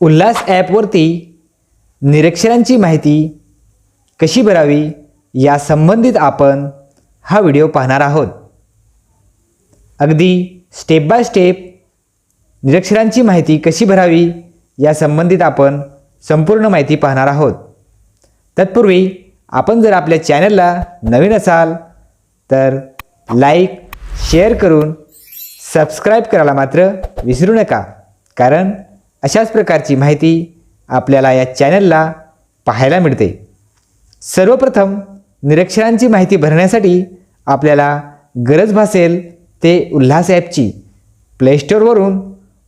उल्हास ॲपवरती निरीक्षरांची माहिती कशी भरावी या संबंधित आपण हा व्हिडिओ पाहणार आहोत. अगदी स्टेप बाय स्टेप निरक्षरांची माहिती कशी भरावी या संबंधित आपण संपूर्ण माहिती पाहणार आहोत. तत्पूर्वी आपण जर आपल्या चॅनलला नवीन असाल तर लाईक शेअर करून सबस्क्राईब करायला मात्र विसरू नका. कारण अशाच प्रकारची माहिती आपल्याला या चॅनलला पाहायला मिळते. सर्वप्रथम निरक्षरांची माहिती भरण्यासाठी आपल्याला गरज भासेल ते उल्हास ॲपची. प्लेस्टोरवरून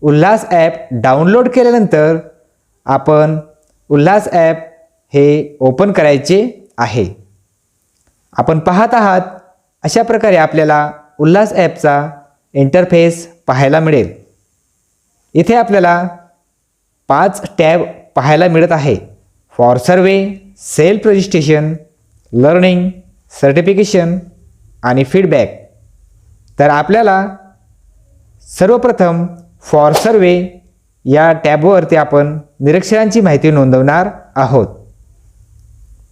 उल्हास ॲप डाउनलोड केल्यानंतर आपण उल्हास ॲप हे ओपन करायचे आहे. आपण पाहत आहात अशा प्रकारे आपल्याला उल्हास ॲपचा इंटरफेस पाहायला मिळेल. इथे आपल्याला पाच टॅब पाहायला मिळत आहे. For survey self registration learning certification आणि फीडबॅक तर आपल्याला सर्वप्रथम फॉर सर्वे या टॅबवरती आपण निरीक्षरांची माहिती नोंदवणार आहोत.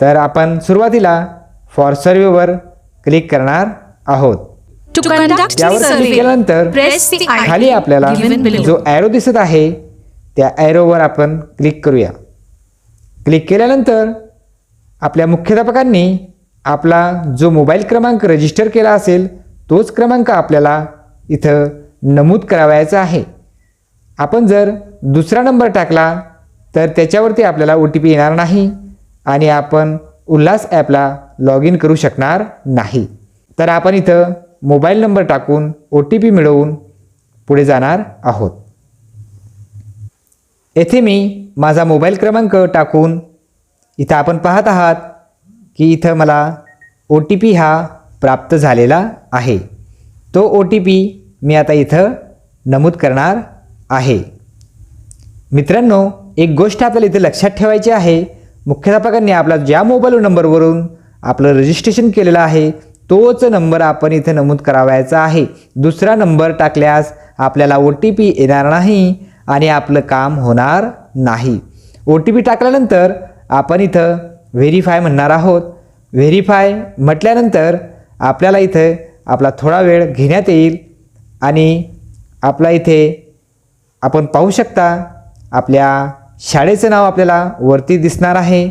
तर आपण सुरुवातीला फॉर सर्वेवर क्लिक करणार आहोत. त्यावर क्लिक केल्यानंतर खाली आपल्याला. जो ॲरो दिसत आहे त्या ॲरोवर आपण क्लिक करूया. क्लिक केल्यानंतर आपल्या मुख्याध्यापकांनी आपला जो मोबाईल क्रमांक रजिस्टर केला असेल तोच क्रमांक आपल्याला इथं नमूद करावायचा आहे. आपण जर दुसरा नंबर टाकला तर त्याच्यावरती आपल्याला ओ टी पी येणार नाही आणि आपण उल्हास ॲपला लॉग इन करू शकणार नाही. तर आपण इथं मोबाईल नंबर टाकून ओ टी पी मिळवून पुढे जाणार आहोत. येथे मी माझा मोबाईल क्रमांक टाकून इथं आपण पाहत आहात की इथं मला ओ टी पी हा प्राप्त झालेला आहे. तो ओ टी पी मी आता इथं नमूद करणार आहे. मित्रांनो एक गोष्ट आपल्याला इथे लक्षात ठेवायची आहे. मुख्याध्यापकांनी आपला ज्या मोबाईल नंबरवरून आपलं रजिस्ट्रेशन केलेलं आहे तोच नंबर आपण इथे नमूद करावायचा आहे. दुसरा नंबर टाकल्यास आपल्याला ओ टी पी येणार नाही. आणि आपलं काम होणार नाही. ओ टी पी टाकल्यानंतर आपण इथं व्हेरीफाय म्हणणार आहोत. व्हेरीफाय म्हटल्यानंतर आपल्याला इथं आपला थोडा वेळ घेण्यात येईल आणि आपला इथे आपण पाहू शकता आपल्या शाळेचं नाव आपल्याला वरती दिसणार आहे.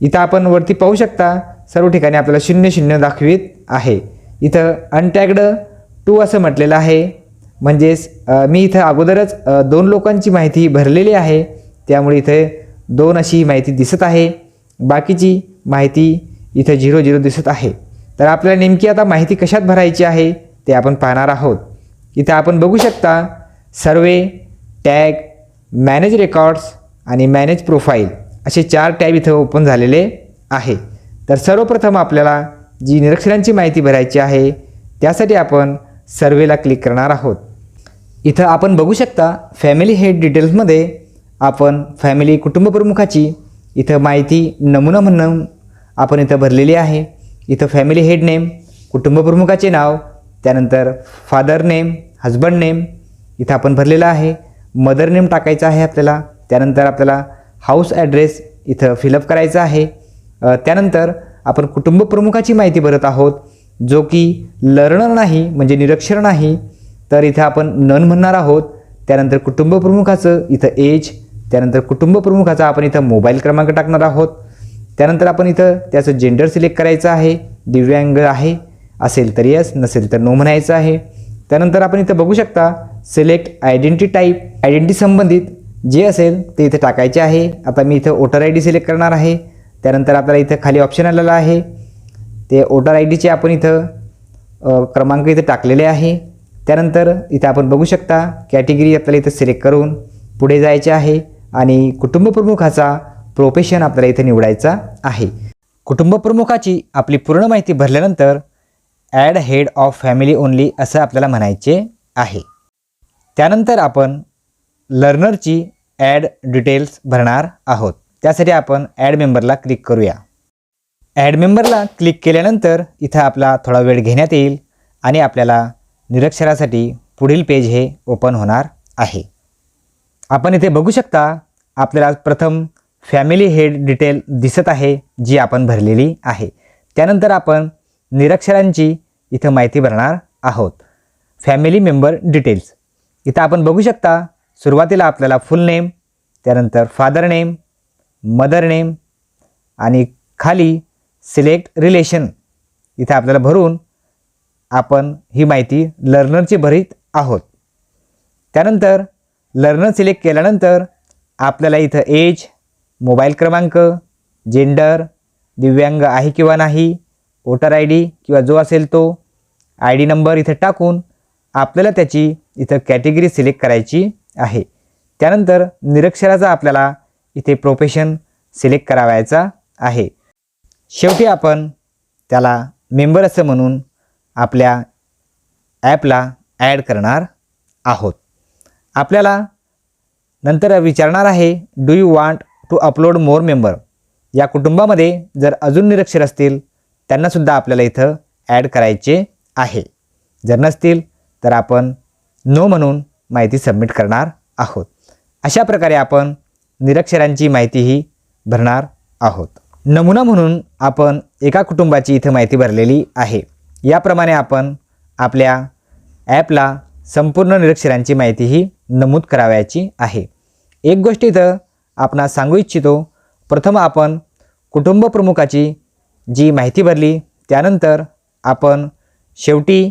इथं आपण वरती पाहू शकता सर्व ठिकाणी आपल्याला शून्य शून्य दाखवित आहे. इथं अनटॅग्ड टू असं म्हटलेलं आहे. म्हणजेच मी इथं अगोदरच दोन लोकांची माहिती भरलेली आहे. त्यामुळे इथे दोन अशी माहिती दिसत आहे. बाकीची माहिती इथं झिरो झिरो दिसत आहे. तर आपल्याला नेमकी आता माहिती कशात भरायची आहे ते आपण पाहणार आहोत. इथं आपण बघू शकता सर्वे टॅग मॅनेज रेकॉर्ड्स आणि मॅनेज प्रोफाईल असे चार टॅब इथं ओपन झालेले आहे. तर सर्वप्रथम आपल्याला जी निरक्षरांची माहिती भरायची आहे त्यासाठी आपण सर्वेला क्लिक करणार आहोत. इथं आपण बघू शकता फॅमिली हेड डिटेल्समध्ये आपण फॅमिली कुटुंबप्रमुखाची इथं माहिती नमुना म्हणून आपण इथं भरलेली आहे. इथं फॅमिली हेड नेम कुटुंबप्रमुखाचे नाव त्यानंतर फादर नेम हजबंड नेम इथं आपण भरलेलं आहे. मदर नेम टाकायचं आहे आपल्याला. त्यानंतर आपल्याला हाऊस ॲड्रेस इथं फिलअप करायचा आहे. त्यानंतर आपण कुटुंबप्रमुखाची माहिती भरत आहोत. जो की लर्नर नाही म्हणजे निरक्षर नाही तर इथं आपण नन म्हणणार आहोत. त्यानंतर कुटुंब प्रमुखाचं इथं एज त्यानंतर कुटुंब प्रमुखाचा आपण इथं मोबाईल क्रमांक टाकणार आहोत. त्यानंतर आपण इथं त्याचं जेंडर सिलेक्ट करायचं आहे दिव्यांग आहे असेल तर यस नसेल तर नो म्हणायचं आहे. त्यानंतर आपण इथं बघू शकता सिलेक्ट आयडेंटिटी टाईप आयडेंटिटी संबंधित जे असेल ते इथं टाकायचे आहे. आता मी इथं वोटर आय डी सिलेक्ट करणार आहे. त्यानंतर आपल्याला इथं खाली ऑप्शन आलेलं आहे. ते वोटर आय डीचे आपण इथं क्रमांक इथं टाकलेले आहे. त्यानंतर इथं आपण बघू शकता कॅटेगरी आपल्याला इथं सिलेक्ट करून पुढे जायचे आहे आणि कुटुंबप्रमुखाचा प्रोफेशन आपल्याला इथं निवडायचा आहे. कुटुंब प्रमुखाची आपली पूर्ण माहिती भरल्यानंतर add head of family only असं आपल्याला म्हणायचे आहे. त्यानंतर आपण लर्नरची ॲड डिटेल्स भरणार आहोत. त्यासाठी आपण ॲड मेंबरला क्लिक करूया. ॲड मेंबरला क्लिक केल्यानंतर इथं आपला थोडा वेळ घेण्यात येईल आणि आपल्याला निरक्षरासाठी पुढील पेज हे ओपन होणार आहे. आपण इथे बघू शकता आपल्याला प्रथम फॅमिली हेड डिटेल दिसत आहे जी आपण भरलेली आहे. त्यानंतर आपण निरक्षरांची इथं माहिती भरणार आहोत. फॅमिली मेंबर डिटेल्स इथं आपण बघू शकता सुरुवातीला आपल्याला फुल नेम त्यानंतर फादर नेम मदर नेम आणि खाली सिलेक्ट रिलेशन. इथं आपल्याला भरून आपण ही माहिती लर्नरची भरीत आहोत. त्यानंतर लर्नर सिलेक्ट केल्यानंतर आपल्याला इथं एज मोबाईल क्रमांक जेंडर दिव्यांग आहे किंवा नाही वोटर आय डी किंवा जो असेल तो आय डी नंबर इथं टाकून आपल्याला त्याची इथं कॅटेगरी सिलेक्ट करायची आहे. त्यानंतर निरक्षराचा आपल्याला इथे प्रोफेशन सिलेक्ट करावायचा आहे. शेवटी आपण त्याला मेंबर असं म्हणून आपल्या ॲपला ॲड करणार आहोत. आपल्याला नंतर विचारणार आहे do you want to upload more member या कुटुंबामध्ये जर अजून निरक्षर असतील त्यांनासुद्धा आपल्याला इथं ॲड करायचे आहे. जर नसतील तर आपण नो म्हणून माहिती सबमिट करणार आहोत. अशा प्रकारे आपण निरक्षरांची माहितीही भरणार आहोत. नमुना म्हणून आपण एका कुटुंबाची इथं माहिती भरलेली आहे. याप्रमाणे आपण आपल्या ॲपला संपूर्ण निरक्षरांची माहितीही नमूद करावयाची आहे. एक गोष्ट इथं आपण सांगू इच्छितो प्रथम आपण कुटुंब प्रमुखाची जी माहिती भरली त्यानंतर आपण शेवटी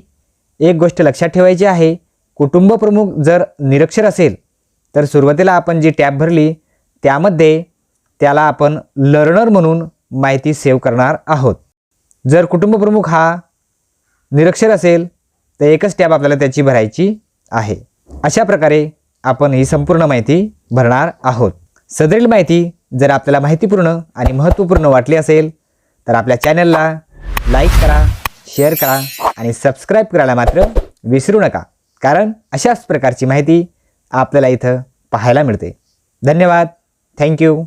एक गोष्ट लक्षात ठेवायची आहे कुटुंब प्रमुख जर निरक्षर असेल तर सुरुवातीला आपण जी टॅब भरली त्यामध्ये त्याला आपण लर्नर म्हणून माहिती सेव्ह करणार आहोत. जर कुटुंबप्रमुख हा निरक्षर असेल तर एकच टॅब आपल्याला त्याची भरायची आहे. अशा प्रकारे आपण ही संपूर्ण माहिती भरणार आहोत. सदरील माहिती जर आपल्याला माहितीपूर्ण आणि महत्त्वपूर्ण वाटली असेल तर आपल्या चॅनलला लाईक करा शेअर करा आणि सबस्क्राईब करायला मात्र विसरू नका. कारण अशाच प्रकारची माहिती आपल्याला इथं पाहायला मिळते. धन्यवाद. थँक्यू